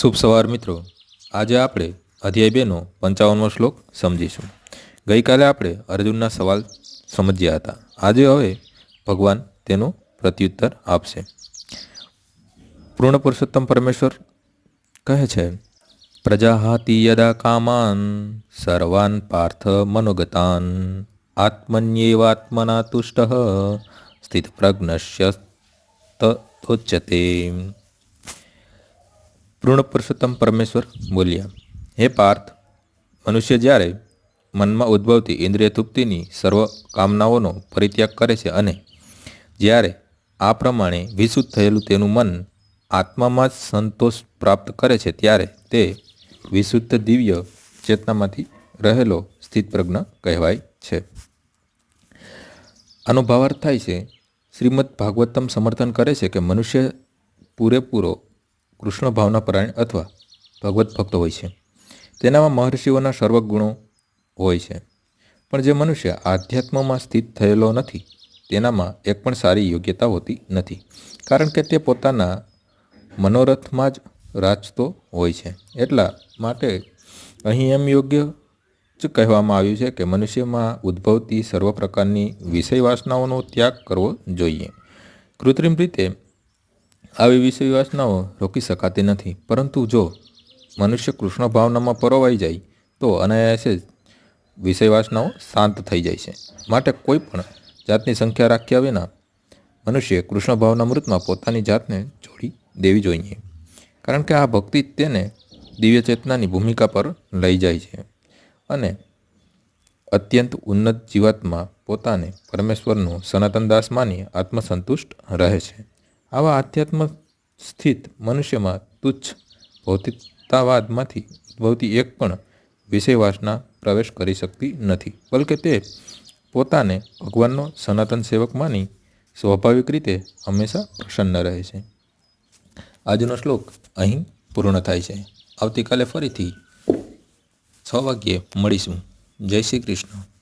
શુભ સવાર મિત્રો. આજે આપણે અધ્યાય બેનો પંચાવનમો શ્લોક સમજીશું. ગઈકાલે આપણે અર્જુનના સવાલ સમજ્યા હતા. આજે હવે ભગવાન તેનો પ્રત્યુત્તર આપશે. પૂર્ણ પુરુષોત્તમ પરમેશ્વર કહે છે, પ્રજાહાતિ યદા કામાન, સર્વાન પાર્થ મનોગતાન, આત્મન્યેવાત્મના તુષ્ટ સ્થિત પ્રજ્ઞસ્ય તોચ્યતે પૂર્ણ પુરુષોત્તમ પરમેશ્વર બોલ્યા, હે પાર્થ, મનુષ્ય જ્યારે મનમાં ઉદ્ભવતી ઇન્દ્રિય તૃપ્તિની સર્વ કામનાઓનો પરિત્યાગ કરે છે અને જ્યારે આ પ્રમાણે વિશુદ્ધ થયેલું તેનું મન આત્મામાં જ સંતોષ પ્રાપ્ત કરે છે, ત્યારે તે વિશુદ્ધ દિવ્ય ચેતનામાંથી રહેલો સ્થિત પ્રજ્ઞ કહેવાય છે. આનો થાય છે, શ્રીમદ ભાગવતમ સમર્થન કરે છે કે મનુષ્ય પૂરેપૂરો કૃષ્ણ ભાવના પરાયણ અથવા ભગવત ભક્ત હોય છે. તેનામાં મહર્ષિઓના સર્વગુણો હોય છે. પણ જે મનુષ્ય આધ્યાત્મમાં સ્થિત થયેલો નથી, તેનામાં એક પણ સારી યોગ્યતા હોતી નથી. કારણ કે તે પોતાના મનોરથમાં જ રાચતો હોય છે. એટલા માટે અહીં એમ યોગ્ય જ કહેવામાં આવ્યું છે કે મનુષ્યમાં ઉદ્ભવતી સર્વ પ્રકારની વિષય વાસનાઓનો ત્યાગ કરવો જોઈએ. કૃત્રિમ રીતે આવી વિષય વાસનાઓ રોકી શકાતી નથી. પરંતુ જો મનુષ્ય કૃષ્ણ ભાવનામાં પરોવાઈ જાય, તો અનાયાસે વિષયવાસનાઓ વિષય વાસનાઓ શાંત થઈ જાય છે. માટે કોઈ પણ જાતની સંખ્યા રાખ્યા વિના મનુષ્ય કૃષ્ણ ભાવના મૃતમાં પોતાની જાતને જોડી દેવી જોઈએ. કારણ કે આ ભક્તિ તેને દિવ્ય ચેતનાની ભૂમિકા પર લઈ જાય છે અને અત્યંત ઉન્નત જીવાતમાં પોતાને પરમેશ્વરનું સનાતન દાસ માની આત્મસંતુષ્ટ રહે છે. આવા આધ્યાત્મ સ્થિત મનુષ્યમાં તુચ્છ ભૌતિકતાવાદમાંથી ઉદ્ભવતી એક પણ વિષયવાસના પ્રવેશ કરી શકતી નથી, બલકે તે પોતાને ભગવાનનો સનાતન સેવક માની સ્વાભાવિક રીતે હંમેશા પ્રસન્ન રહે છે. આજનો શ્લોક અહીં પૂર્ણ થાય છે. આવતીકાલે ફરીથી છ વાગ્યે મળીશું. જય શ્રી કૃષ્ણ.